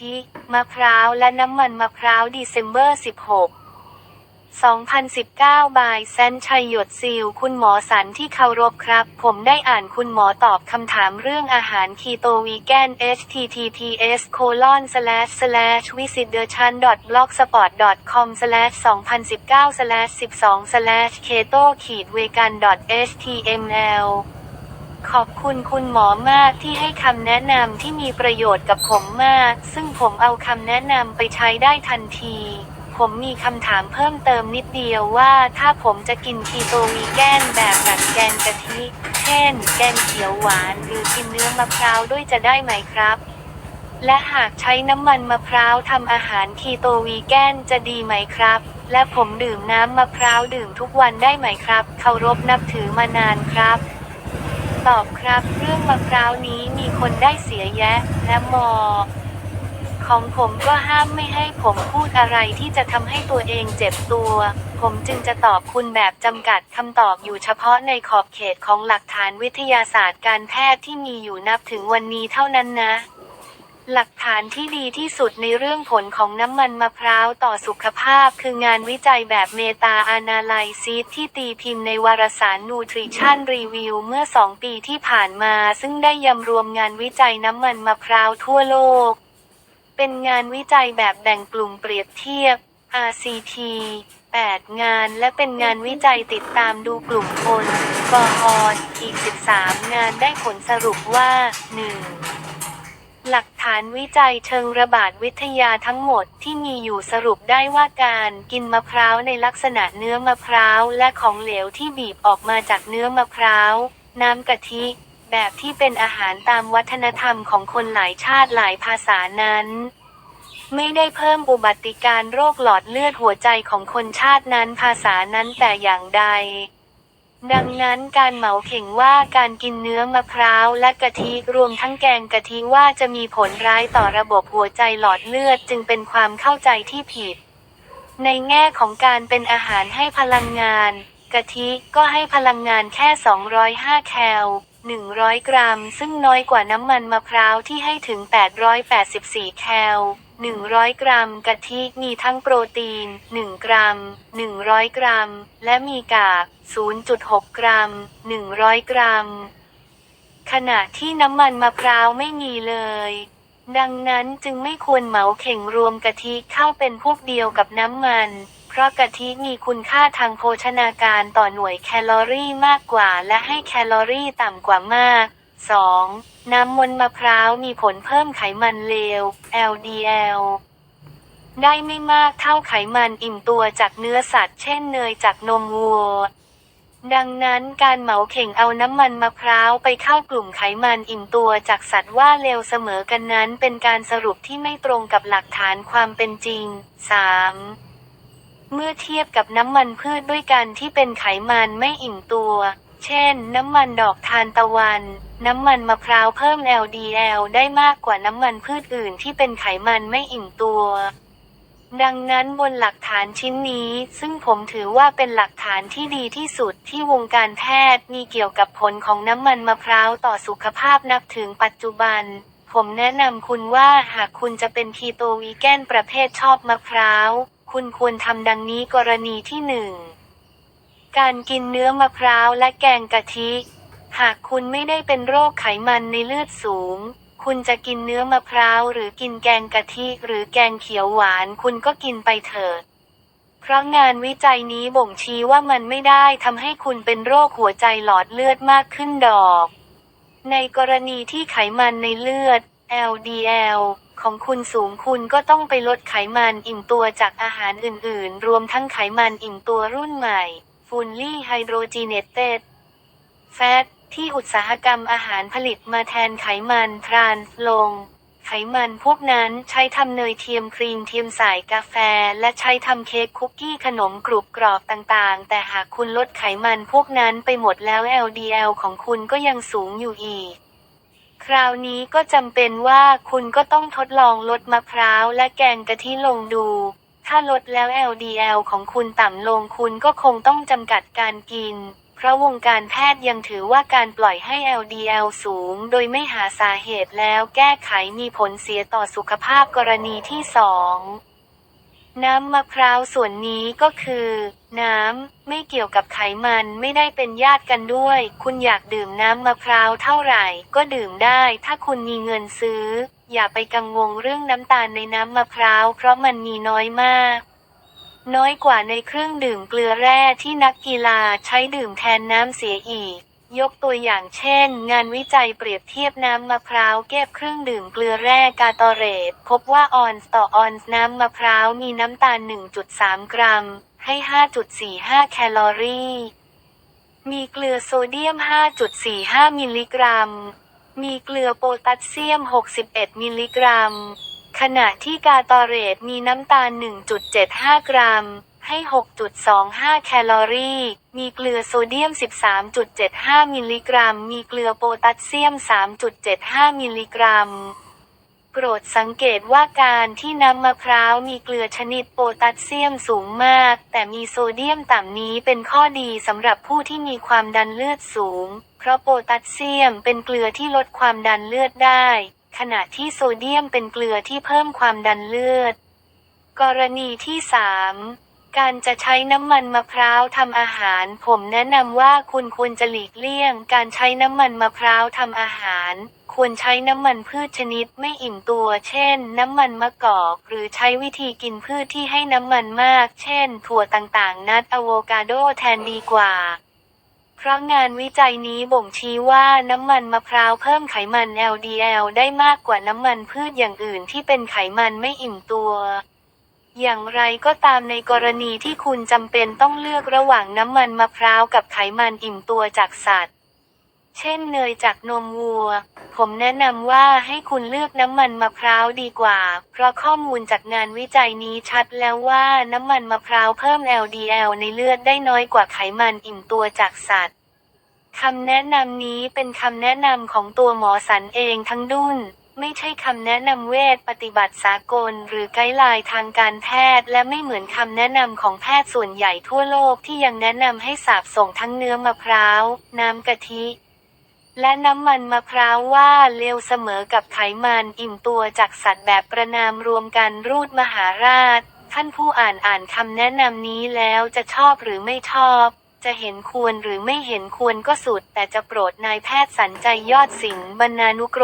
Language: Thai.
ทิมะพร้าวและน้ำมันมะพร้าว December 16 2019 บายแซนชัยหยดซิล คุณหมอสันที่เคารพครับ ผมได้อ่านคุณหมอตอบคำถามเรื่องอาหารคีโตวีแกน https colon slash slash visit the chan blogspot com slash 2019 slash 12 slash keto ขีด vegan html ขอบคุณคุณหมอมากที่ให้คำแนะนำที่มีประโยชน์กับผมมาก ซึ่งผมเอาคำแนะนำไปใช้ได้ทันที ผมมีคำถามเพิ่มเติมนิดเดียวว่าถ้าผมจะกินคีโตวีแกนแบบตัดแกงกะทิ เช่น แกงเขียวหวานหรือกินเนื้อมะพร้าวด้วยจะได้ไหมครับ และหากใช้น้ำมันมะพร้าวทำอาหารคีโตวีแกนจะดีไหมครับ และผมดื่มน้ำมะพร้าวดื่มทุกวันได้ไหมครับ เคารพนับถือมานานครับ ตอบครับ เรื่องมะพร้าวนี้มีคนได้เสียแยะ และมอ ของผมก็ห้ามไม่ให้ผมพูดอะไรที่จะทำให้ตัวเองเจ็บตัว ผมจึงจะตอบคุณแบบจำกัดคำตอบอยู่เฉพาะในขอบเขตของหลักฐานวิทยาศาสตร์การแพทย์ที่มีอยู่นับถึงวันนี้เท่านั้นนะ หลักฐานที่ดีที่สุดในเรื่องผลของน้ำมันมะพร้าวต่อสุขภาพ คืองานวิจัยแบบเมตาอานาไลซิสที่ตีพิมพ์ในวารสารนูทริชั่นรีวิวเมื่อ 2 ปีที่ผ่านมา ซึ่งได้ยำรวมงานวิจัยน้ำมันมะพร้าวทั่วโลก เป็นงานวิจัยแบบแบ่งกลุ่มเปรียบเทียบ RCT 8 งานและเป็นงานวิจัยติดตามดูกลุ่มคนกออนอีก 13 งานได้ผลสรุปว่า 1. หลักฐานวิจัยเชิงระบาดวิทยาทั้งหมดที่มีอยู่สรุปได้ว่าการกินมะพร้าวในลักษณะเนื้อมะพร้าวและของเหลวที่บีบออกมาจากเนื้อมะพร้าว น้ำกะทิ แบบที่เป็นอาหารตามวัฒนธรรมของคนหลายชาติหลายภาษานั้น ไม่ได้เพิ่มอุบัติการโรคหลอดเลือดหัวใจของคนชาตินั้นภาษานั้นแต่อย่างใด ดังนั้นการเหมาเข่งว่าการกินเนื้อมะพร้าวและกะทิรวมทั้งแกงกะทิว่าจะมีผลร้ายต่อระบบหัวใจหลอดเลือดจึงเป็นความเข้าใจที่ผิด ในแง่ของการเป็นอาหารให้พลังงาน กะทิก็ให้พลังงานแค่ 205 แคล 100 กรัม ซึ่งน้อยกว่าน้ำมันมะพร้าวที่ให้ถึง 884 แคล 100 กรัม กะทิมีทั้งโปรตีน 1 กรัม 100 กรัม และมีกาก0.6 กรัม 100 กรัม ขณะที่น้ำมันมะพร้าวไม่มีเลย ดังนั้นจึงไม่ควรเหมาเข่งรวมกะทิเข้าเป็นพวกเดียวกับน้ำมัน เพราะกะทิมีคุณค่าทางโภชนาการต่อหน่วยแคลอรี่มากกว่า และให้แคลอรี่ต่ำกว่ามาก 2. น้ำมันมะพร้าวมีผลเพิ่มไขมันเลว LDL ได้ไม่มากเท่าไขมันอิ่มตัวจากเนื้อสัตว์เช่นเนยจากนมวัว ดังนั้นการเหมาเข่งเอาน้ำมันมะพร้าวไปเข้ากลุ่มไขมันอิ่มตัวจากสัตว์ว่าเลวเสมอกันนั้นเป็นการสรุปที่ไม่ตรงกับหลักฐานความเป็นจริง 3. เมื่อเทียบกับน้ำมันพืชด้วยกันที่เป็นไขมันไม่อิ่มตัว เช่น น้ำมันดอกทานตะวัน น้ำมันมะพร้าวเพิ่ม LDL ได้มากกว่าน้ำมันพืชอื่นที่เป็นไขมันไม่อิ่มตัว ดังนั้นบนหลักฐานชิ้นนี้ ซึ่งผมถือว่าเป็นหลักฐานที่ดีที่สุดที่วงการแพทย์มีเกี่ยวกับผลของน้ำมันมะพร้าวต่อสุขภาพนับถึงปัจจุบัน ผมแนะนำคุณว่าหากคุณจะเป็นคีโตวีแกนประเภทชอบมะพร้าว คุณควรทำดังนี้กรณีที่หนึ่ง การกินเนื้อมะพร้าวและแกงกะทิ หากคุณไม่ได้เป็นโรคไขมันในเลือดสูง คุณจะกินเนื้อมะพร้าวหรือกินแกงกะทิหรือแกงเขียวหวานคุณก็กินไปเถิด เพราะงานวิจัยนี้บ่งชี้ว่ามันไม่ได้ทำให้คุณเป็นโรคหัวใจหลอดเลือดมากขึ้นดอก ในกรณีที่ไขมันในเลือด LDL ของคุณสูงคุณก็ต้องไปลดไขมันอิ่มตัวจากอาหารอื่น ๆ รวมทั้งไขมันอิ่มตัวรุ่นใหม่ fully hydrogenated fat ที่อุตสาหกรรมอาหารผลิตมาแทนไขมันทรานส์ลง ไขมันพวกนั้นใช้ทำเนยเทียมครีมเทียมสายกาแฟ และใช้ทำเค้กคุกกี้ขนมกรุบกรอบต่างๆ แต่หากคุณลดไขมันพวกนั้นไปหมดแล้ว LDL ของคุณก็ยังสูงอยู่อีก คราวนี้ก็จำเป็นว่าคุณก็ต้องทดลองลดมะพร้าวและแกงกะทิลงดู ถ้าลดแล้ว LDL ของคุณต่ำลงคุณก็คงต้องจำกัดการกิน เพราะวงการแพทย์ยังถือว่าการปล่อยให้ LDL สูง โดยไม่หาสาเหตุแล้วแก้ไขมีผลเสียต่อสุขภาพกรณีที่สองน้ำมะพร้าวส่วนนี้ก็คือ น้ำ ไม่เกี่ยวกับไขมันไม่ได้เป็นญาติกันด้วย คุณอยากดื่มน้ำมะพร้าวเท่าไหร่ ก็ดื่มได้ถ้าคุณมีเงินซื้อ อย่าไปกังวลเรื่องน้ำตาลในน้ำมะพร้าวเพราะมันมีน้อยมาก น้อยกว่าในเครื่องดื่มเกลือแร่ที่นักกีฬาใช้ดื่มแทนน้ำเสียอีก ยกตัวอย่างเช่น งานวิจัยเปรียบเทียบน้ำมะพร้าวแก้บเครื่องดื่มเกลือแร่กาตอเรต พบว่าออนซ์ต่อออนซ์น้ำมะพร้าวมีน้ำตาล 1.3 กรัม ให้ 5.45 แคลอรี่ มีเกลือโซเดียม 5.45 มิลลิกรัม มีเกลือโพแทสเซียม 61 มิลลิกรัม ขณะที่กาตอเรตมีน้ำตาล 1.75 กรัม ให้ 6.25 แคลอรี่ มีเกลือโซเดียม 13.75 มิลลิกรัม มีเกลือโพแทสเซียม 3.75 มิลลิกรัมโปรดสังเกตว่าการที่น้ำมะพร้าวมีเกลือชนิดโพแทสเซียมสูงมาก แต่มีโซเดียมต่ำนี้เป็นข้อดีสำหรับผู้ที่มีความดันเลือดสูง เพราะโพแทสเซียมเป็นเกลือที่ลดความดันเลือดได้ ขณะที่โซเดียมเป็นเกลือที่เพิ่มความดันเลือด กรณีที่ 3 การจะใช้น้ำมันมะพร้าวทำอาหาร ผมแนะนำว่าคุณควรจะหลีกเลี่ยง การใช้น้ำมันมะพร้าวทำอาหาร ควรใช้น้ำมันพืชชนิดไม่อิ่มตัว เช่น น้ำมันมะกอก หรือใช้วิธีกินพืชที่ให้น้ำมันมาก เช่น ถั่วต่างๆ นัดอะโวคาโดแทนดีกว่า เพราะงานวิจัยนี้บ่งชี้ว่าน้ำมันมะพร้าวเพิ่มไขมัน LDL ได้มากกว่าน้ำมันพืชอย่างอื่นที่เป็นไขมันไม่อิ่มตัว อย่างไรก็ตามในกรณีที่คุณจำเป็นต้องเลือกระหว่างน้ำมันมะพร้าวกับไขมันอิ่มตัวจากสัตว์ เช่นเนยจากนมวัว ผมแนะนำว่าให้คุณเลือกน้ำมันมะพร้าวดีกว่า เพราะข้อมูลจากงานวิจัยนี้ชัดแล้วว่าน้ำมันมะพร้าวเพิ่ม LDL ในเลือดได้น้อยกว่าไขมันอิ่มตัวจากสัตว์คำแนะนำนี้เป็นคำแนะนำของตัวหมอสันเองทั้งดุนไม่ใช่คำแนะนำเวชปฏิบัติสากล หรือไกด์ไลน์ทางการแพทย์ และไม่เหมือนคำแนะนำของแพทย์ส่วนใหญ่ทั่วโลกที่ยังแนะนำให้สาบส่งทั้งเนื้อมะพร้าว น้ำกะทิ และน้ำมันมะพร้าวว่าเลวเสมอกับไขมันอิ่มตัวจากสัตว์แบบประนามรวมกันรูดมหาราช ท่านผู้อ่านอ่านคำแนะนำนี้แล้วจะชอบหรือไม่ชอบ จะเห็นควรหรือไม่เห็นควรก็สุด แต่จะโปรดนายแพทย์สันใจยอดสิงบรรณานุกรม